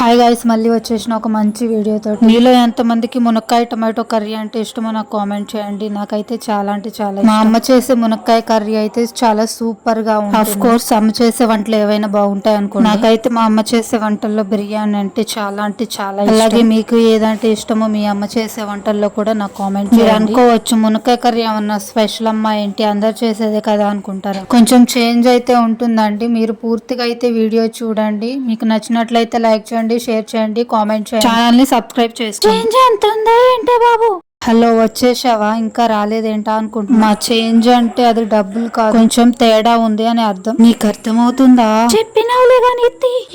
Hi guys మళ్ళీ వచ్చేసిన ఒక మంచి వీడియోతో మీలో ఎంతమందికి మునక్కాయ టమాటో కర్రీ అంటే ఇష్టమో నాకు కామెంట్ చేయండి. నాకైతే చాలా అంటే చాలా మా అమ్మ చేసే మునక్కాయ కర్రీ అయితే చాలా సూపర్గా ఉంటుంది. ఆఫ్ కోర్స్ అమ్మ చేసే వంటలు ఏవైనా బాగుంటాయి అనుకో నాకైతే మా అమ్మ చేసే వంటల్లో బిర్యానీ అంటే చాలా అంటే చాలా. అలాగే మీకు ఏదంటే ఇష్టమో మీ అమ్మ చేసే వంటల్లో కూడా నాకు కామెంట్ చేయండి. అనుకోవచ్చు మునక్కాయ కర్రీ ఏమన్నా స్పెషల్ అమ్మ ఏంటి? అందరు చేసేదే కదా అనుకుంటారు. కొంచెం చేంజ్ అయితే ఉంటుందండి. మీరు పూర్తిగా అయితే వీడియో చూడండి. మీకు నచ్చినట్లయితే లైక్ చేయండి. షేర్ చేయండి కామెంట్ చేయండి. ఛానల్ని సబ్స్క్రైబ్ చేసుకోండి. చేంజ్ ఎంత ఉందా ఏంటే బాబు? హలో వచ్చేసావా? ఇంకా రాలేదేంటా అనుకుంటున్నా. మా చేంజ్ అంటే అది డబ్బులు కాదు. కొంచెం తేడా ఉంది అని అర్థం. నీకు అర్థమవుతుందా? చెప్పినావులే కానీ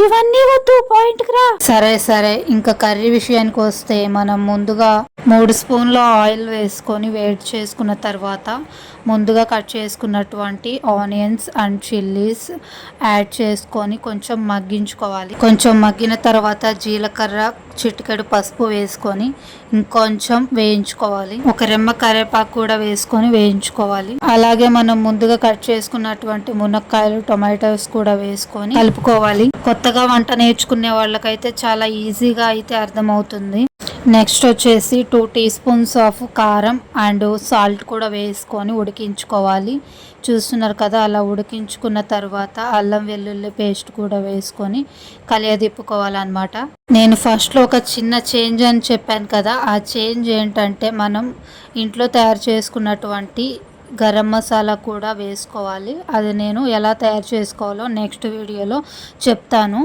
ఇవన్నీ వద్దు పాయింట్ రా. సరే సరే. ఇంకా కర్రీ విషయానికి వస్తే మనం ముందుగా మూడు స్పూన్ల ఆయిల్ వేసుకొని వేడి చేసుకున్న తర్వాత ముందుగా కట్ చేసుకున్నటువంటి ఆనియన్స్ అండ్ చిల్లీస్ యాడ్ చేసుకొని కొంచెం మగ్గించుకోవాలి. కొంచెం మగ్గిన తర్వాత జీలకర్ర చిటికెడు పసుపు వేసుకొని ఇంకొంచెం వేయించుకోవాలి. ఒక రెమ్మ కరివేపాకు కూడా వేసుకొని వేయించుకోవాలి. అలాగే మనం ముందుగా కట్ చేసుకున్నటువంటి మునక్కాయలు టొమాటోస్ కూడా వేసుకొని కలుపుకోవాలి. కొత్తగా వంట నేర్చుకునే వాళ్ళకైతే చాలా ఈజీగా అయితే అర్థమవుతుంది. నెక్స్ట్ వచ్చేసి టూ టీ స్పూన్స్ ఆఫ్ కారం అండ్ సాల్ట్ కూడా వేసుకొని ఉడికించుకోవాలి. చూస్తున్నారు కదా అలా ఉడికించుకున్న తర్వాత అల్లం వెల్లుల్లి పేస్ట్ కూడా వేసుకొని కలియదిప్పుకోవాలన్నమాట నేను ఫస్ట్లో ఒక చిన్న చేంజ్ అని చెప్పాను కదా ఆ చేంజ్ ఏంటంటే మనం ఇంట్లో తయారు చేసుకున్నటువంటి గరం మసాలా కూడా వేసుకోవాలి. అది నేను ఎలా తయారు చేసుకోవాలో నెక్స్ట్ వీడియోలో చెప్తాను.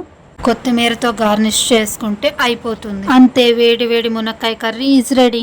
కొత్తిమీరతో గార్నిష్ చేసుకుంటే అయిపోతుంది. అంతే వేడి వేడి మునక్కాయ కర్రీ ఈజ్ రెడీ.